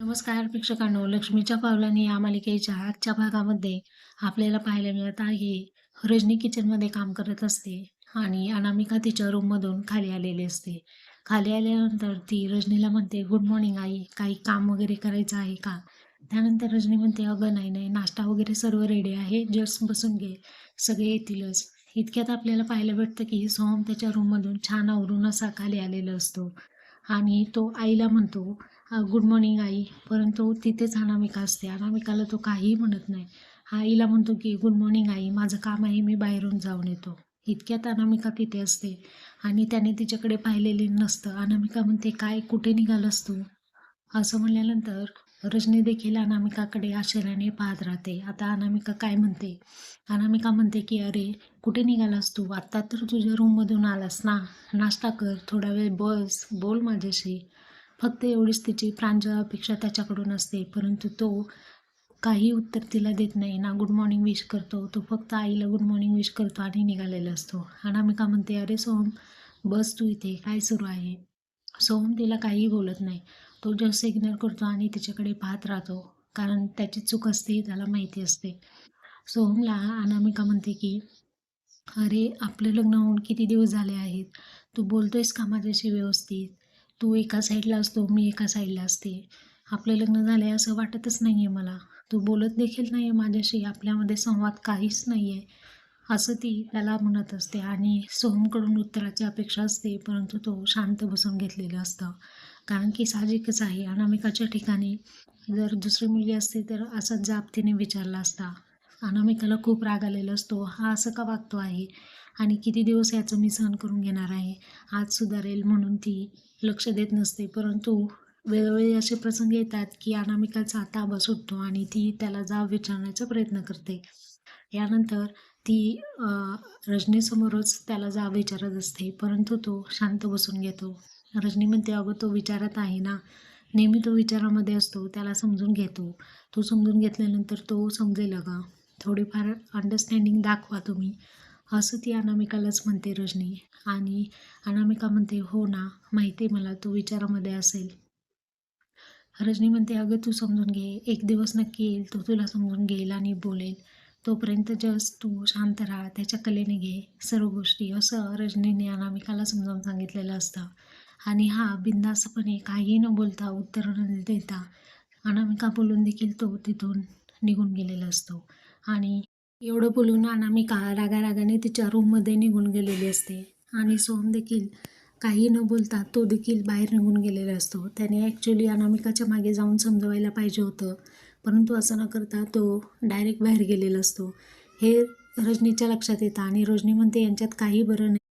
नमस्कार प्रेक्षकांनो. लक्ष्मीच्या पावलांनी या मालिकेच्या आजच्या भागामध्ये आपल्याला पाहायला मिळत आहे रजनी किचनमध्ये काम करत असते आणि अनामिका तिच्या रूममधून खाली आलेली असते. खाली आल्यानंतर ती रजनीला म्हणते गुड मॉर्निंग आई. काही काम वगैरे करायचं आहे का? त्यानंतर रजनी म्हणते अगं नाही नाही. नाश्ता वगैरे सर्व रेडी आहे. जस्ट बसून घे. सगळे येतीलच. इतक्यात आपल्याला पाहायला भेटतं की सोहम त्याच्या रूममधून छान आवरून असा खाली आलेला असतो. आणि तो आईला म्हणतो गुड मॉर्निंग आई. परंतु तिथेच अनामिका असते. अनामिकाला तो काहीही म्हणत नाही. आईला म्हणतो की गुड मॉर्निंग आई माझं काम आहे मी बाहेरून जाऊन येतो. इतक्यात अनामिका तिथे असते. आणि त्याने तिच्याकडे पाहिलेले नसतं. अनामिका म्हणते काय कुठे निघालास तू? असं म्हणल्यानंतर रजनी देखील अनामिकाकडे आश्चर्याने पाहत राहते. आता अनामिका काय म्हणते? अनामिका म्हणते की अरे कुठे निघालास तू? आत्ता तर तुझ्या रूममधून आलास ना? नाश्ता कर थोडा वेळ बस बोल माझ्याशी फक्त एवढीच तिची प्रांजळ अपेक्षा त्याच्याकडून असते परंतु तो काही उत्तर तिला देत नाही. ना गुड मॉर्निंग विश करतो. तो फक्त आईला गुड मॉर्निंग विश करतो आणि निघालेला असतो. अनामिका म्हणते अरे सोहम बस तू इथे. काय सुरू आहे? सोहम तिला काहीही बोलत नाही. तो जस्ट इग्नोर करतो आणि तिच्याकडे पाहत राहतो. कारण त्याची चूक असते त्याला माहिती असते. सोहमला अनामिका म्हणते की अरे आपलं लग्न होऊन किती दिवस झाले आहेत? तू बोलतोयस का माझ्याशी व्यवस्थित? तू एका साईडला असतो मी एका साईडला असते. आपलं लग्न झालं आहे असं वाटतच नाही आहे मला. तू बोलत देखील नाही आहे माझ्याशी. आपल्यामध्ये संवाद काहीच नाही आहे असं ती त्याला म्हणत असते आणि सोहमकडून उत्तराची अपेक्षा असते परंतु तो शांत बसून घेतलेलं असतं. कारण की साहजिकच आहे. अनामिकाच्या ठिकाणी जर दुसरी मुलगी असती तर असाच जाब तिने विचारला असता. अनामिकाला खूप राग आलेला असतो. हा असं का वागतो आहे? आणि किती दिवस याचं मी सहन करून घेणार आहे? आज सुधारेल म्हणून ती लक्ष देत नसते. परंतु वेळोवेळी असे प्रसंग येतात की अनामिकाचा ताबा सुटतो आणि ती त्याला जाब विचारण्याचा प्रयत्न करते. यानंतर ती रजनीसमोरच त्याला जा विचारत असते. परंतु तो शांत बसून घेतो. रजनी म्हणते अगं तो विचारत आहे ना. नेहमी तो विचारामध्ये असतो. त्याला समजून घेतो. तो समजून घेतल्यानंतर तो समजेल अगं थोडीफार अंडरस्टँडिंग दाखवा तुम्ही. असं ती अनामिकालाच म्हणते रजनी. आणि अनामिका म्हणते हो ना माहिती आहे मला तो विचारामध्ये असेल. रजनी म्हणते अगं तू समजून घे. एक दिवस नक्की येईल तो तुला समजून घेईल आणि बोलेल. तोपर्यंत जस्ट तू शांत राहा त्याच्या कलेने घे. सर्व गोष्टी असं रजनीने अनामिकाला समजावून सांगितलेलं असतं. आणि हा बिंदासपणे काही न बोलता उत्तर न देता अनामिका बोलून देखील तो तिथून निघून गेलेला असतो. आणि एवढं बोलून अनामिका रागारागाने तिच्या रूममध्ये निघून गेलेली असते. आणि सोहम देखील काही न बोलता तो देखील बाहेर निघून गेलेला असतो. त्याने ॲक्च्युली अनामिकाच्या मागे जाऊन समजवायला पाहिजे होतं. परंतु असं न करता तो डायरेक्ट बाहेर गेलेला असतो. हे रजनीच्या लक्षात येतं आणि रजनी म्हणते यांच्यात काही बरं नाही.